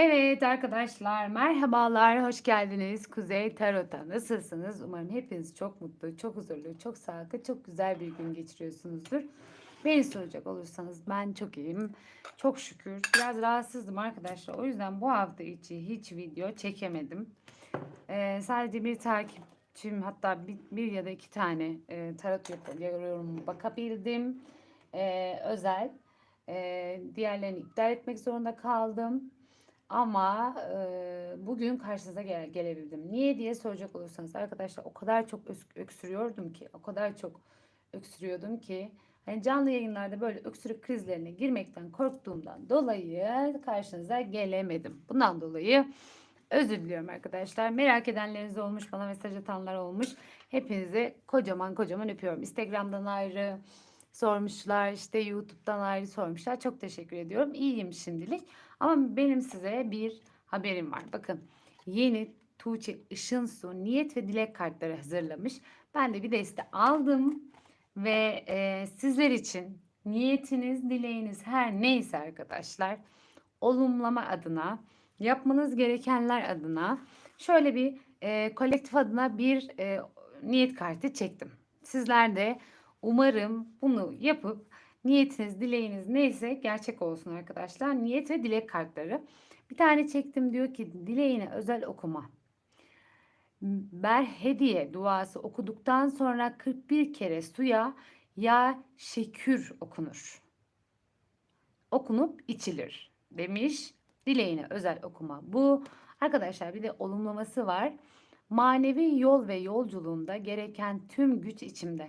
Evet arkadaşlar merhabalar hoş geldiniz. Kuzey Tarot'a nasılsınız? Umarım hepiniz çok mutlu çok huzurlu çok sağlıklı çok güzel bir gün geçiriyorsunuzdur. Beni soracak olursanız ben çok iyiyim çok şükür. Biraz rahatsızdım arkadaşlar o yüzden bu hafta içi hiç video çekemedim. Ee, sadece bir takipçim hatta bir, bir ya da iki tane e, tarot yapıyorum bakabildim. Ee, özel. Ee, diğerlerini iptal etmek zorunda kaldım ama e, bugün karşınıza gele- gelebildim. Niye diye soracak olursanız arkadaşlar o kadar çok öks- öksürüyordum ki, o kadar çok öksürüyordum ki hani canlı yayınlarda böyle öksürük krizlerine girmekten korktuğumdan dolayı karşınıza gelemedim. Bundan dolayı özür diliyorum arkadaşlar. Merak edenleriniz olmuş, bana mesaj atanlar olmuş. Hepinizi kocaman kocaman öpüyorum. Instagram'dan ayrı sormuşlar, işte YouTube'dan ayrı sormuşlar. Çok teşekkür ediyorum. İyiyim şimdilik. Ama benim size bir haberim var. Bakın yeni Tuğçe Işınsu niyet ve dilek kartları hazırlamış. Ben de bir deste aldım ve e, sizler için niyetiniz, dileğiniz her neyse arkadaşlar olumlama adına yapmanız gerekenler adına şöyle bir e, kolektif adına bir e, niyet kartı çektim. Sizler de umarım bunu yapıp Niyetiniz, dileğiniz neyse gerçek olsun arkadaşlar. Niyet ve dilek kartları. Bir tane çektim diyor ki dileğine özel okuma. Ber hediye duası okuduktan sonra 41 kere suya ya şekür okunur. Okunup içilir demiş. Dileğine özel okuma bu. Arkadaşlar bir de olumlaması var. Manevi yol ve yolculuğunda gereken tüm güç içimde.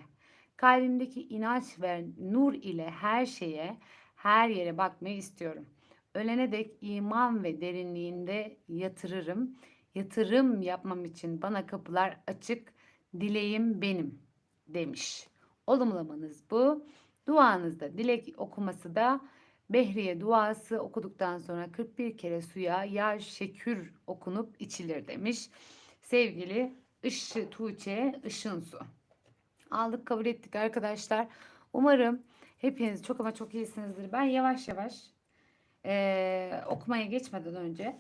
Kalbimdeki inanç ve nur ile her şeye, her yere bakmayı istiyorum. Ölene dek iman ve derinliğinde yatırırım. Yatırım yapmam için bana kapılar açık. Dileğim benim demiş. Olumlamanız bu. Duanızda dilek okuması da Behriye duası okuduktan sonra 41 kere suya ya şekür okunup içilir demiş. Sevgili Işı Tuğçe Işın Su. Aldık kabul ettik arkadaşlar. Umarım hepiniz çok ama çok iyisinizdir. Ben yavaş yavaş e, okumaya geçmeden önce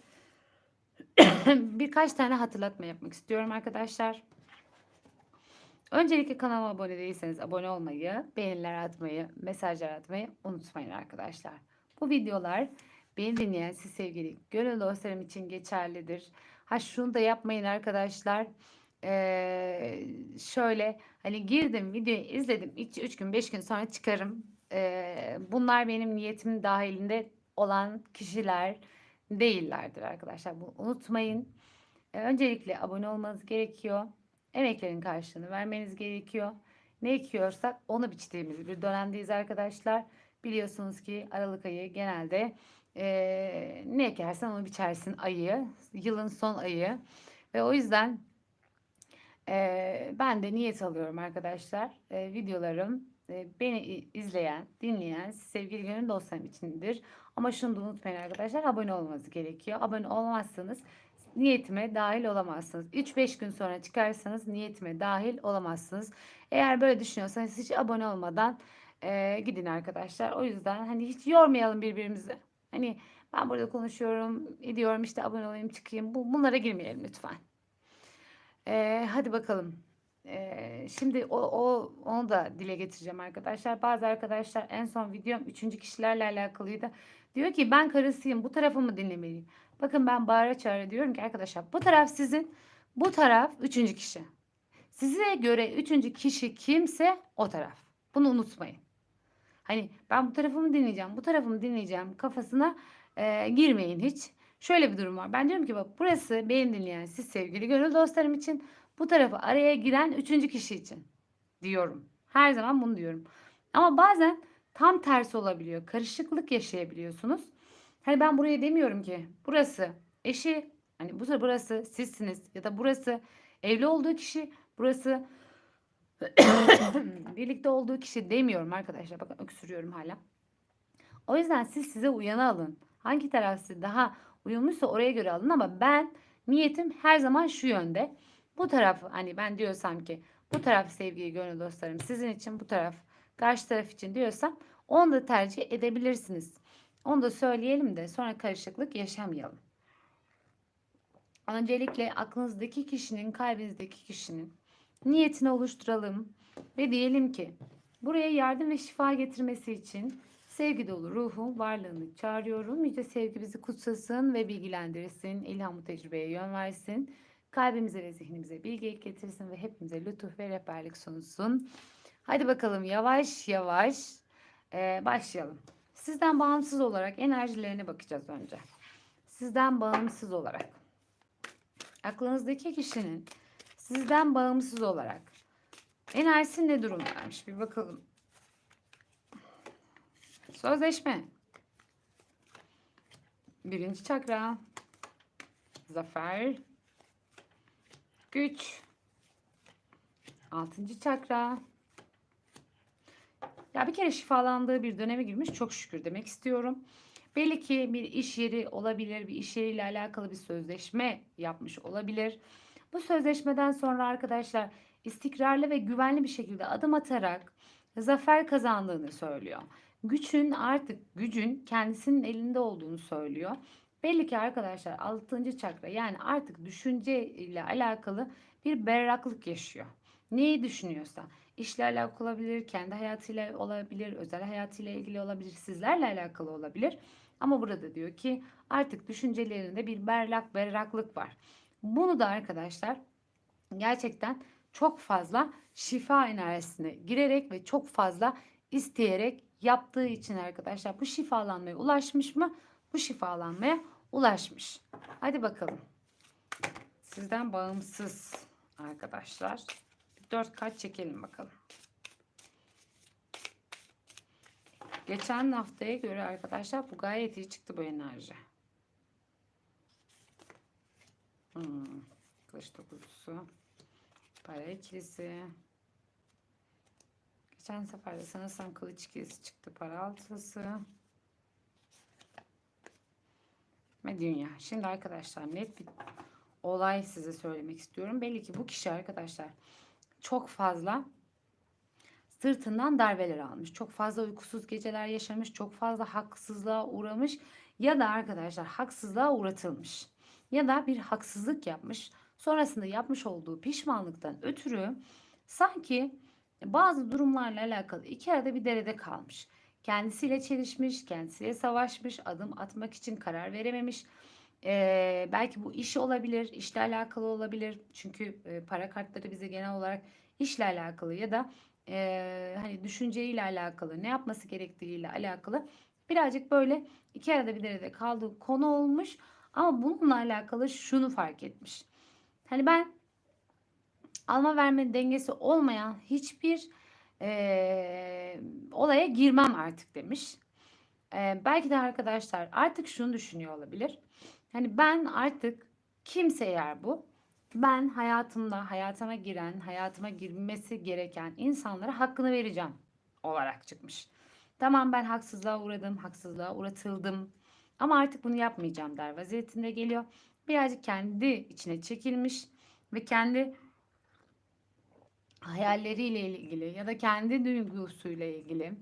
birkaç tane hatırlatma yapmak istiyorum arkadaşlar. Öncelikle kanalıma abone değilseniz abone olmayı, beğeniler atmayı, mesajlar atmayı unutmayın arkadaşlar. Bu videolar beni dinleyen siz sevgili gönül dostlarım için geçerlidir. Ha şunu da yapmayın arkadaşlar. Ee, şöyle hani girdim videoyu izledim 3 gün 5 gün sonra çıkarım. Ee, bunlar benim niyetim dahilinde olan kişiler değillerdir arkadaşlar. Bunu unutmayın. Ee, öncelikle abone olmanız gerekiyor. Emeklerin karşılığını vermeniz gerekiyor. Ne ekiyorsak onu biçtiğimiz bir dönemdeyiz arkadaşlar. Biliyorsunuz ki Aralık ayı genelde e, ne ekersen onu biçersin ayı. Yılın son ayı. Ve o yüzden e, ben de niyet alıyorum arkadaşlar. E, videolarım e, beni izleyen, dinleyen sevgili gönül dostlarım içindir. Ama şunu da unutmayın arkadaşlar abone olmanız gerekiyor. Abone olmazsanız niyetime dahil olamazsınız. 3-5 gün sonra çıkarsanız niyetime dahil olamazsınız. Eğer böyle düşünüyorsanız hiç abone olmadan e, gidin arkadaşlar. O yüzden hani hiç yormayalım birbirimizi. Hani ben burada konuşuyorum, ediyorum işte abone olayım çıkayım. Bu, bunlara girmeyelim lütfen. E, hadi bakalım. E, şimdi o, o onu da dile getireceğim arkadaşlar. Bazı arkadaşlar en son videom üçüncü kişilerle alakalıydı. Diyor ki ben karısıyım bu tarafı mı dinlemeliyim? Bakın ben bağıra çağıra diyorum ki arkadaşlar bu taraf sizin bu taraf üçüncü kişi. Size göre üçüncü kişi kimse o taraf. Bunu unutmayın. Hani ben bu tarafımı dinleyeceğim, bu tarafımı dinleyeceğim kafasına e, girmeyin hiç. Şöyle bir durum var. Ben diyorum ki bak burası beni dinleyen siz sevgili gönül dostlarım için bu tarafı araya giren üçüncü kişi için diyorum. Her zaman bunu diyorum. Ama bazen tam tersi olabiliyor. Karışıklık yaşayabiliyorsunuz. Hani ben buraya demiyorum ki burası eşi hani bu burası sizsiniz ya da burası evli olduğu kişi burası birlikte olduğu kişi demiyorum arkadaşlar. Bakın öksürüyorum hala. O yüzden siz size uyanı alın. Hangi taraf size daha uyumluysa oraya göre alın ama ben niyetim her zaman şu yönde. Bu taraf hani ben diyorsam ki bu taraf sevgili gönül dostlarım sizin için bu taraf karşı taraf için diyorsam onu da tercih edebilirsiniz. Onu da söyleyelim de sonra karışıklık yaşamayalım. Öncelikle aklınızdaki kişinin, kalbinizdeki kişinin niyetini oluşturalım ve diyelim ki buraya yardım ve şifa getirmesi için sevgi dolu ruhun varlığını çağırıyorum. Yüce sevgi bizi kutsasın ve bilgilendirsin. İlhamı tecrübeye yön versin. Kalbimize ve zihnimize bilgi getirsin ve hepimize lütuf ve rehberlik sunsun. Hadi bakalım yavaş yavaş ee, başlayalım. Sizden bağımsız olarak enerjilerine bakacağız önce. Sizden bağımsız olarak. Aklınızdaki kişinin sizden bağımsız olarak enerjisi ne durumdaymış bir bakalım. Sözleşme. Birinci çakra. Zafer. Güç. Altıncı çakra. Ya bir kere şifalandığı bir döneme girmiş çok şükür demek istiyorum. Belli ki bir iş yeri olabilir, bir iş yeriyle alakalı bir sözleşme yapmış olabilir. Bu sözleşmeden sonra arkadaşlar istikrarlı ve güvenli bir şekilde adım atarak zafer kazandığını söylüyor. Güçün artık gücün kendisinin elinde olduğunu söylüyor. Belli ki arkadaşlar 6. çakra yani artık düşünce ile alakalı bir berraklık yaşıyor. Neyi düşünüyorsa işle alakalı olabilir, kendi hayatıyla olabilir, özel hayatıyla ilgili olabilir, sizlerle alakalı olabilir. Ama burada diyor ki artık düşüncelerinde bir berrak berraklık var. Bunu da arkadaşlar gerçekten çok fazla şifa enerjisine girerek ve çok fazla isteyerek yaptığı için arkadaşlar bu şifalanmaya ulaşmış mı? Bu şifalanmaya ulaşmış. Hadi bakalım. Sizden bağımsız arkadaşlar. Dört kart çekelim bakalım. Geçen haftaya göre arkadaşlar bu gayet iyi çıktı bu enerji. Hmm. Kılıç dokuzusu. Para ikilisi. Geçen sefer de sanırsam kılıç ikilisi çıktı. Para altısı. Ve dünya. Şimdi arkadaşlar net bir olay size söylemek istiyorum. Belli ki bu kişi arkadaşlar çok fazla sırtından darbeler almış. Çok fazla uykusuz geceler yaşamış. Çok fazla haksızlığa uğramış. Ya da arkadaşlar haksızlığa uğratılmış. Ya da bir haksızlık yapmış. Sonrasında yapmış olduğu pişmanlıktan ötürü sanki bazı durumlarla alakalı iki arada bir derede kalmış. Kendisiyle çelişmiş, kendisiyle savaşmış, adım atmak için karar verememiş. Ee, belki bu iş olabilir, işle alakalı olabilir. Çünkü e, para kartları bize genel olarak işle alakalı ya da e, hani düşünceyle alakalı, ne yapması gerektiğiyle alakalı birazcık böyle iki arada bir derede kaldığı konu olmuş. Ama bununla alakalı şunu fark etmiş. Hani ben alma verme dengesi olmayan hiçbir e, olaya girmem artık demiş. E, belki de arkadaşlar artık şunu düşünüyor olabilir. Hani ben artık kimse eğer bu ben hayatımda hayatıma giren, hayatıma girmesi gereken insanlara hakkını vereceğim olarak çıkmış. Tamam ben haksızlığa uğradım, haksızlığa uğratıldım ama artık bunu yapmayacağım der vaziyetinde geliyor. Birazcık kendi içine çekilmiş ve kendi hayalleriyle ilgili ya da kendi duygusuyla ilgili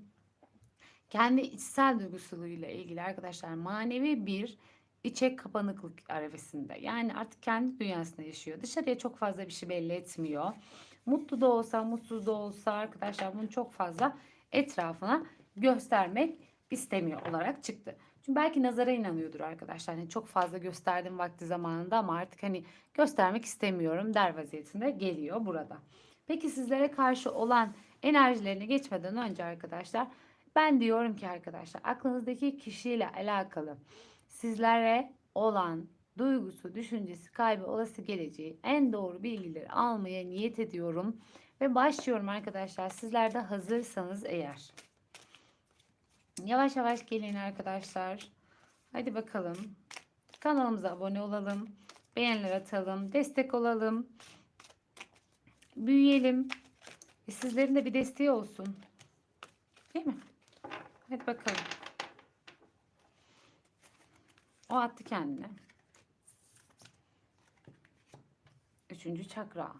kendi içsel duygusuyla ilgili arkadaşlar manevi bir içe kapanıklık arifesinde. Yani artık kendi dünyasında yaşıyor. Dışarıya çok fazla bir şey belli etmiyor. Mutlu da olsa, mutsuz da olsa arkadaşlar bunu çok fazla etrafına göstermek istemiyor olarak çıktı. Çünkü belki nazara inanıyordur arkadaşlar. Hani çok fazla gösterdim vakti zamanında ama artık hani göstermek istemiyorum der vaziyetinde geliyor burada. Peki sizlere karşı olan enerjilerini geçmeden önce arkadaşlar ben diyorum ki arkadaşlar aklınızdaki kişiyle alakalı sizlere olan duygusu, düşüncesi, kalbi, olası geleceği en doğru bilgileri almaya niyet ediyorum. Ve başlıyorum arkadaşlar. Sizler de hazırsanız eğer. Yavaş yavaş gelin arkadaşlar. Hadi bakalım. Kanalımıza abone olalım. Beğeniler atalım. Destek olalım. Büyüyelim. E sizlerin de bir desteği olsun. Değil mi? Hadi bakalım. O attı kendine. Üçüncü çakra.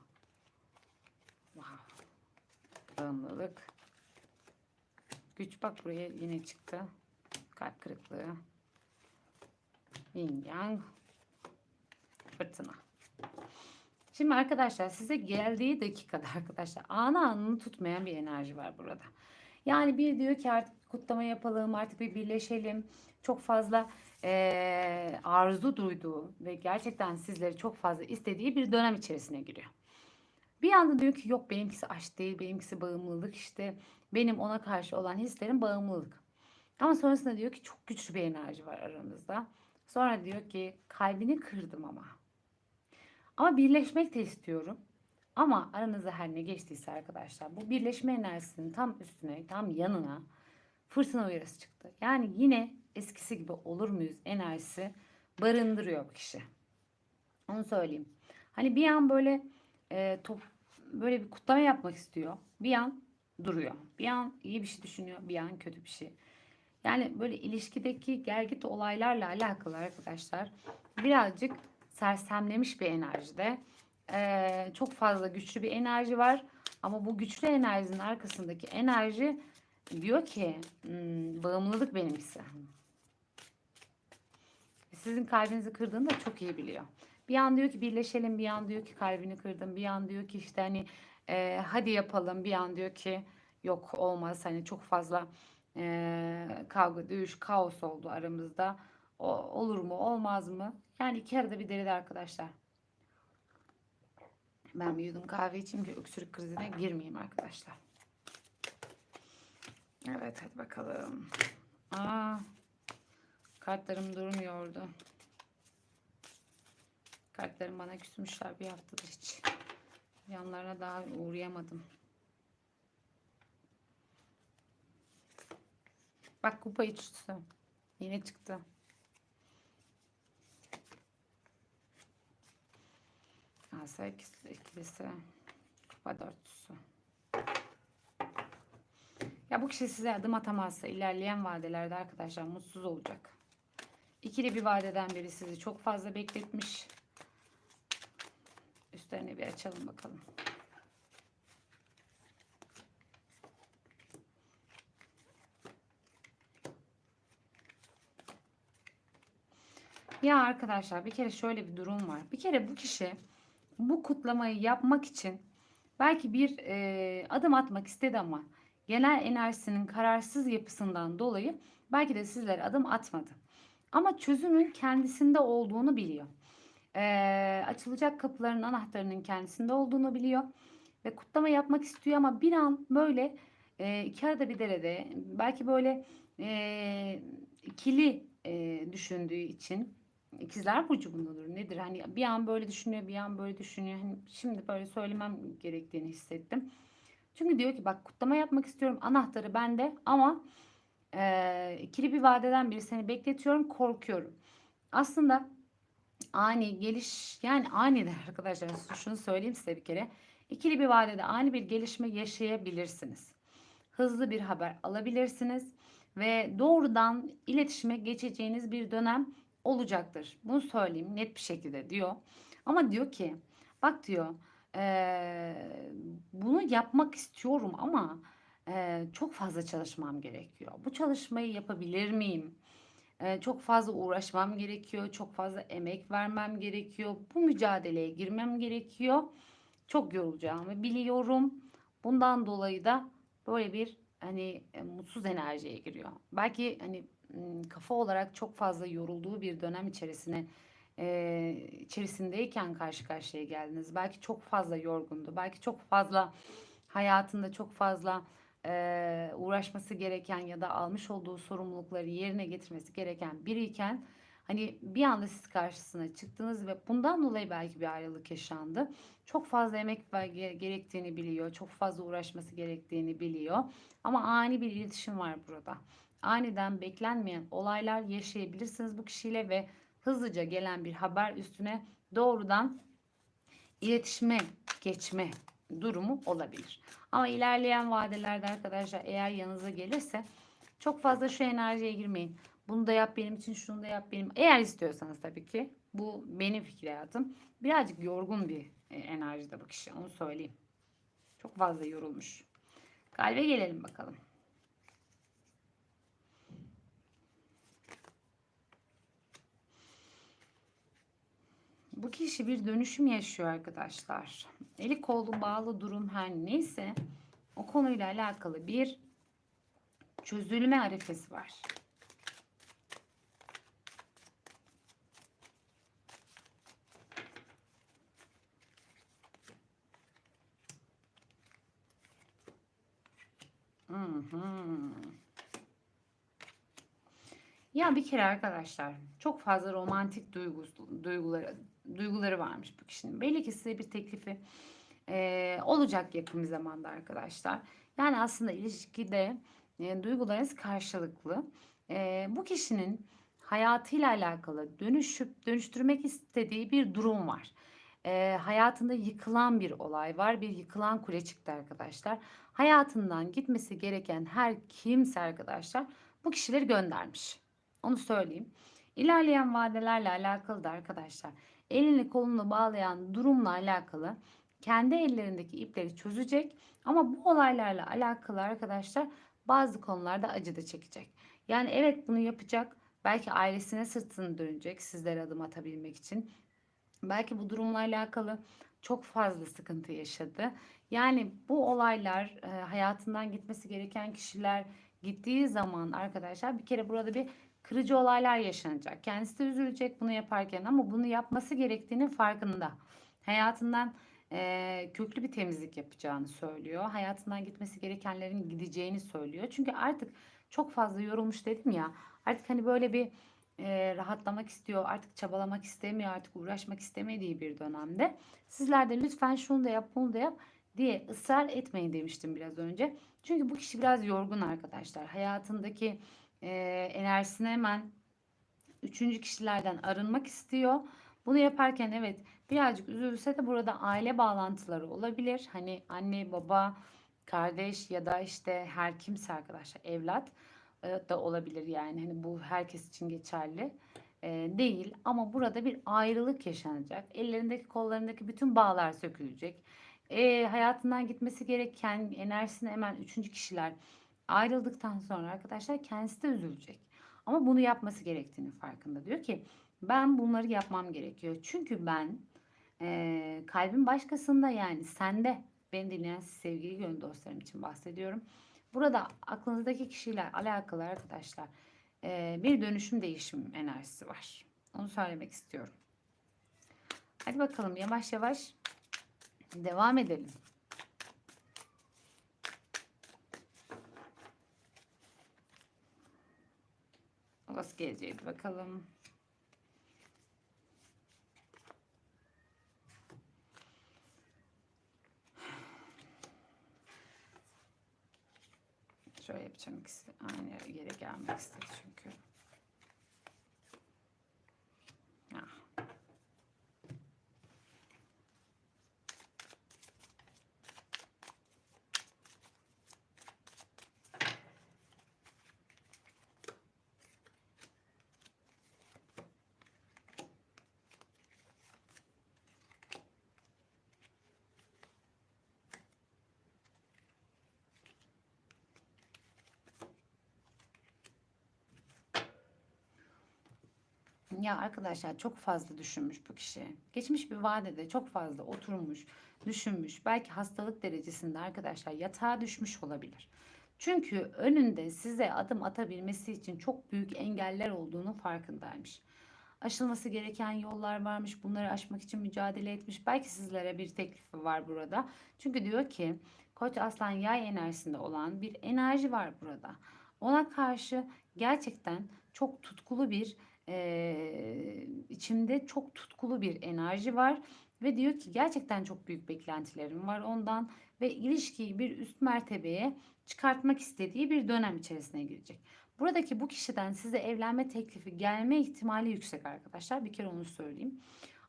Wow. Bağımlılık. Güç bak buraya yine çıktı. Kalp kırıklığı. Yin yang. fırtına. Şimdi arkadaşlar size geldiği dakikada arkadaşlar anı anını tutmayan bir enerji var burada. Yani bir diyor ki artık kutlama yapalım artık bir birleşelim. Çok fazla eee, arzu duyduğu ve gerçekten sizleri çok fazla istediği bir dönem içerisine giriyor. Bir anda diyor ki yok benimkisi aşk değil benimkisi bağımlılık işte benim ona karşı olan hislerim bağımlılık. Ama sonrasında diyor ki çok güçlü bir enerji var aramızda. Sonra diyor ki kalbini kırdım ama. Ama birleşmek de istiyorum. Ama aranızda her ne geçtiyse arkadaşlar bu birleşme enerjisinin tam üstüne, tam yanına fırtına uyarısı çıktı. Yani yine eskisi gibi olur muyuz enerjisi barındırıyor bu kişi. Onu söyleyeyim. Hani bir an böyle e, top, böyle bir kutlama yapmak istiyor. Bir an duruyor. Bir an iyi bir şey düşünüyor. Bir an kötü bir şey. Yani böyle ilişkideki gergit olaylarla alakalı arkadaşlar birazcık sersemlemiş bir enerjide. Ee, çok fazla güçlü bir enerji var. Ama bu güçlü enerjinin arkasındaki enerji diyor ki "Hmm, bağımlılık benimkisi. Sizin kalbinizi kırdığını da çok iyi biliyor. Bir an diyor ki birleşelim, bir an diyor ki kalbini kırdım, bir an diyor ki işte hani e, hadi yapalım, bir an diyor ki yok olmaz hani çok fazla e, kavga, dövüş, kaos oldu aramızda. O, olur mu, olmaz mı? Yani iki arada bir derede arkadaşlar. Ben bir yudum kahve içeyim ki öksürük krizine girmeyeyim arkadaşlar. Evet hadi bakalım. Aa, kartlarım durmuyordu. Kartlarım bana küsmüşler bir haftadır hiç. Yanlarına daha uğrayamadım. Bak kupa üçlüsü. Yine çıktı. Asa ikisi, ikilisi. Kupa dörtlüsü. Ya bu kişi size adım atamazsa ilerleyen vadelerde arkadaşlar mutsuz olacak. İkili bir vadeden beri sizi çok fazla bekletmiş. Üstlerini bir açalım bakalım. Ya arkadaşlar bir kere şöyle bir durum var. Bir kere bu kişi bu kutlamayı yapmak için belki bir e, adım atmak istedi ama genel enerjisinin kararsız yapısından dolayı belki de sizlere adım atmadı. Ama çözümün kendisinde olduğunu biliyor. E, açılacak kapıların anahtarının kendisinde olduğunu biliyor. Ve kutlama yapmak istiyor ama bir an böyle e, iki arada bir derede belki böyle e, ikili e, düşündüğü için İkizler burcu bundadır. Nedir? Hani bir an böyle düşünüyor, bir an böyle düşünüyor. Hani şimdi böyle söylemem gerektiğini hissettim. Çünkü diyor ki bak kutlama yapmak istiyorum. Anahtarı bende ama e, ikili bir vadeden biri seni bekletiyorum. Korkuyorum. Aslında ani geliş yani aniden arkadaşlar şunu söyleyeyim size bir kere. İkili bir vadede ani bir gelişme yaşayabilirsiniz. Hızlı bir haber alabilirsiniz ve doğrudan iletişime geçeceğiniz bir dönem olacaktır. Bunu söyleyeyim net bir şekilde diyor. Ama diyor ki bak diyor ee, bunu yapmak istiyorum ama e, çok fazla çalışmam gerekiyor. Bu çalışmayı yapabilir miyim? E, çok fazla uğraşmam gerekiyor. Çok fazla emek vermem gerekiyor. Bu mücadeleye girmem gerekiyor. Çok yorulacağımı biliyorum. Bundan dolayı da böyle bir hani e, mutsuz enerjiye giriyor. Belki hani kafa olarak çok fazla yorulduğu bir dönem içerisine e, içerisindeyken karşı karşıya geldiniz. Belki çok fazla yorgundu. Belki çok fazla hayatında çok fazla e, uğraşması gereken ya da almış olduğu sorumlulukları yerine getirmesi gereken biriyken hani bir anda siz karşısına çıktınız ve bundan dolayı belki bir ayrılık yaşandı. Çok fazla emek gerektiğini biliyor. Çok fazla uğraşması gerektiğini biliyor. Ama ani bir iletişim var burada aniden beklenmeyen olaylar yaşayabilirsiniz bu kişiyle ve hızlıca gelen bir haber üstüne doğrudan iletişime geçme durumu olabilir. Ama ilerleyen vadelerde arkadaşlar eğer yanınıza gelirse çok fazla şu enerjiye girmeyin. Bunu da yap benim için, şunu da yap benim. Eğer istiyorsanız tabii ki. Bu benim fikir hayatım. Birazcık yorgun bir e, enerjide bu kişi. Onu söyleyeyim. Çok fazla yorulmuş. Kalbe gelelim bakalım. Bu kişi bir dönüşüm yaşıyor arkadaşlar. Eli kolu bağlı durum her neyse o konuyla alakalı bir çözülme arifesi var. Hı hı. Ya bir kere arkadaşlar çok fazla romantik duygusu, duyguları duyguları varmış bu kişinin. Belli ki size bir teklifi e, olacak yakın bir zamanda arkadaşlar. Yani aslında ilişkide e, duygularınız karşılıklı. E, bu kişinin hayatıyla alakalı dönüşüp dönüştürmek istediği bir durum var. E, hayatında yıkılan bir olay var. Bir yıkılan kule çıktı arkadaşlar. Hayatından gitmesi gereken her kimse arkadaşlar bu kişileri göndermiş. Onu söyleyeyim. İlerleyen vadelerle alakalı da arkadaşlar elini kolunu bağlayan durumla alakalı kendi ellerindeki ipleri çözecek ama bu olaylarla alakalı arkadaşlar bazı konularda acı da çekecek. Yani evet bunu yapacak. Belki ailesine sırtını dönecek sizlere adım atabilmek için. Belki bu durumla alakalı çok fazla sıkıntı yaşadı. Yani bu olaylar e, hayatından gitmesi gereken kişiler gittiği zaman arkadaşlar bir kere burada bir kırıcı olaylar yaşanacak. Kendisi de üzülecek bunu yaparken ama bunu yapması gerektiğinin farkında. Hayatından e, köklü bir temizlik yapacağını söylüyor. Hayatından gitmesi gerekenlerin gideceğini söylüyor. Çünkü artık çok fazla yorulmuş dedim ya. Artık hani böyle bir e, rahatlamak istiyor. Artık çabalamak istemiyor. Artık uğraşmak istemediği bir dönemde. Sizler de lütfen şunu da yap bunu da yap diye ısrar etmeyin demiştim biraz önce. Çünkü bu kişi biraz yorgun arkadaşlar. Hayatındaki e, enerjisini hemen üçüncü kişilerden arınmak istiyor. Bunu yaparken evet birazcık üzülse de burada aile bağlantıları olabilir. Hani anne, baba, kardeş ya da işte her kimse arkadaşlar evlat da olabilir yani. Hani bu herkes için geçerli e, değil ama burada bir ayrılık yaşanacak. Ellerindeki kollarındaki bütün bağlar sökülecek. E, hayatından gitmesi gereken enerjisini hemen üçüncü kişiler ayrıldıktan sonra arkadaşlar kendisi de üzülecek. Ama bunu yapması gerektiğini farkında. Diyor ki ben bunları yapmam gerekiyor. Çünkü ben e, kalbim başkasında yani sende beni dinleyen sevgili gönül dostlarım için bahsediyorum. Burada aklınızdaki kişiyle alakalı arkadaşlar e, bir dönüşüm değişim enerjisi var. Onu söylemek istiyorum. Hadi bakalım yavaş yavaş devam edelim. Nasıl gelecek bakalım. Şöyle yapacağım ikisi aynı yere gelmek istedi çünkü. Ya arkadaşlar çok fazla düşünmüş bu kişi. Geçmiş bir vadede çok fazla oturmuş, düşünmüş. Belki hastalık derecesinde arkadaşlar yatağa düşmüş olabilir. Çünkü önünde size adım atabilmesi için çok büyük engeller olduğunu farkındaymış. Aşılması gereken yollar varmış. Bunları aşmak için mücadele etmiş. Belki sizlere bir teklifi var burada. Çünkü diyor ki Koç Aslan Yay enerjisinde olan bir enerji var burada. Ona karşı gerçekten çok tutkulu bir e, içimde çok tutkulu bir enerji var ve diyor ki gerçekten çok büyük beklentilerim var ondan ve ilişkiyi bir üst mertebeye çıkartmak istediği bir dönem içerisine girecek. Buradaki bu kişiden size evlenme teklifi gelme ihtimali yüksek arkadaşlar. Bir kere onu söyleyeyim.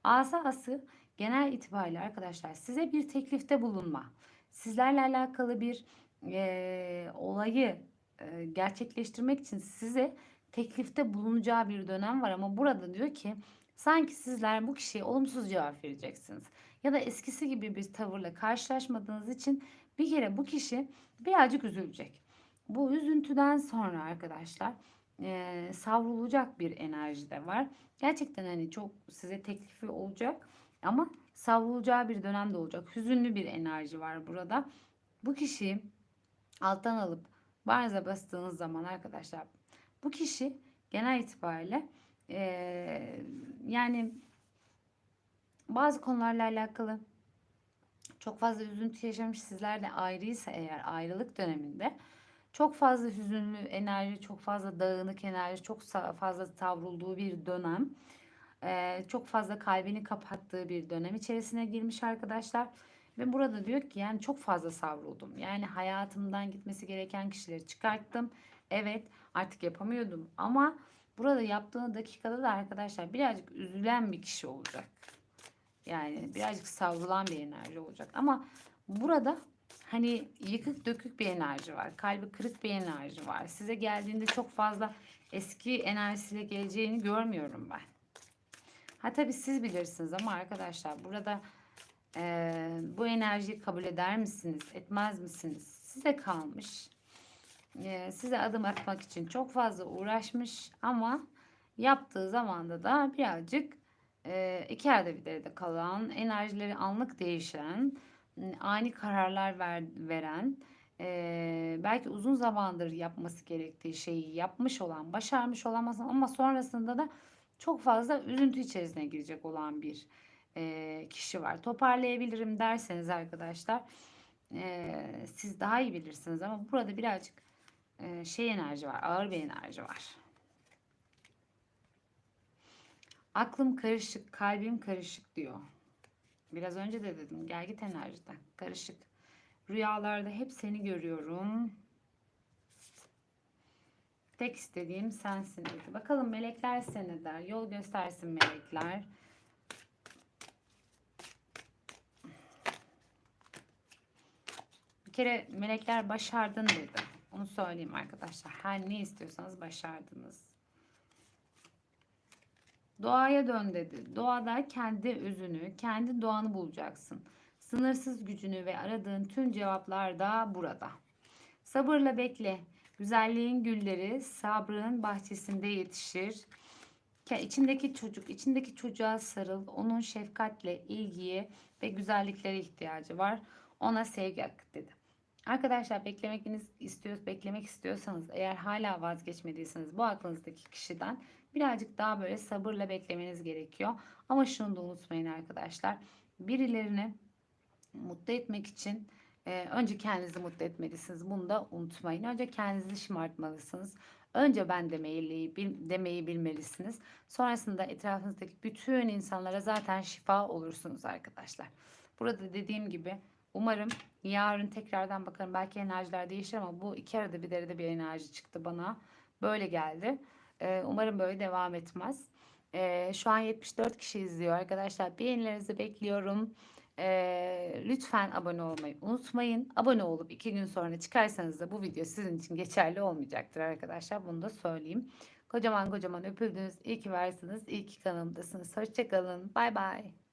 Asası genel itibariyle arkadaşlar size bir teklifte bulunma. Sizlerle alakalı bir e, olayı e, gerçekleştirmek için size teklifte bulunacağı bir dönem var ama burada diyor ki sanki sizler bu kişiye olumsuz cevap vereceksiniz. Ya da eskisi gibi bir tavırla karşılaşmadığınız için bir kere bu kişi birazcık üzülecek. Bu üzüntüden sonra arkadaşlar e, savrulacak bir enerji de var. Gerçekten hani çok size teklifi olacak ama savrulacağı bir dönem de olacak. Hüzünlü bir enerji var burada. Bu kişiyi alttan alıp barza bastığınız zaman arkadaşlar bu kişi genel itibariyle e, yani bazı konularla alakalı çok fazla üzüntü yaşamış sizler de ayrıysa eğer ayrılık döneminde çok fazla hüzünlü enerji, çok fazla dağınık enerji, çok fazla savrulduğu bir dönem. Ee, çok fazla kalbini kapattığı bir dönem içerisine girmiş arkadaşlar. Ve burada diyor ki yani çok fazla savruldum. Yani hayatımdan gitmesi gereken kişileri çıkarttım. Evet artık yapamıyordum ama burada yaptığı dakikada da arkadaşlar birazcık üzülen bir kişi olacak. Yani birazcık savrulan bir enerji olacak. Ama burada hani yıkık dökük bir enerji var. Kalbi kırık bir enerji var. Size geldiğinde çok fazla eski enerjisiyle geleceğini görmüyorum ben. Ha tabii siz bilirsiniz ama arkadaşlar burada e, bu enerjiyi kabul eder misiniz? Etmez misiniz? Size kalmış. E, size adım atmak için çok fazla uğraşmış ama yaptığı zamanda da birazcık e, iki arada bir derede kalan, enerjileri anlık değişen, ani kararlar ver, veren, e, belki uzun zamandır yapması gerektiği şeyi yapmış olan, başarmış olamaz ama sonrasında da çok fazla üzüntü içerisine girecek olan bir kişi var. Toparlayabilirim derseniz arkadaşlar siz daha iyi bilirsiniz ama burada birazcık şey enerji var, ağır bir enerji var. Aklım karışık, kalbim karışık diyor. Biraz önce de dedim gel git enerjiden. Karışık. Rüyalarda hep seni görüyorum. Tek istediğim sensin dedi. Bakalım melekler seni der. Yol göstersin melekler. Bir kere melekler başardın dedi. Onu söyleyeyim arkadaşlar. Her ne istiyorsanız başardınız. Doğaya dön dedi. Doğada kendi özünü, kendi doğanı bulacaksın. Sınırsız gücünü ve aradığın tüm cevaplar da burada. Sabırla bekle. Güzelliğin gülleri sabrın bahçesinde yetişir. İçindeki çocuk, içindeki çocuğa sarıl. Onun şefkatle, ilgiye ve güzelliklere ihtiyacı var. Ona sevgi akıt dedi. Arkadaşlar beklemek istiyoruz, beklemek istiyorsanız eğer hala vazgeçmediyseniz bu aklınızdaki kişiden birazcık daha böyle sabırla beklemeniz gerekiyor. Ama şunu da unutmayın arkadaşlar. Birilerini mutlu etmek için e, önce kendinizi mutlu etmelisiniz. Bunu da unutmayın. Önce kendinizi şımartmalısınız. Önce ben demeyi, demeyi bilmelisiniz. Sonrasında etrafınızdaki bütün insanlara zaten şifa olursunuz arkadaşlar. Burada dediğim gibi umarım yarın tekrardan bakarım. Belki enerjiler değişir ama bu iki arada bir derede bir enerji çıktı bana. Böyle geldi. Ee, umarım böyle devam etmez. Ee, şu an 74 kişi izliyor arkadaşlar. Beğenilerinizi bekliyorum. Ee, lütfen abone olmayı unutmayın. Abone olup iki gün sonra çıkarsanız da bu video sizin için geçerli olmayacaktır arkadaşlar. Bunu da söyleyeyim. Kocaman kocaman öpüldünüz. İyi ki varsınız. İyi ki kanalımdasınız. Hoşçakalın. Bay bay.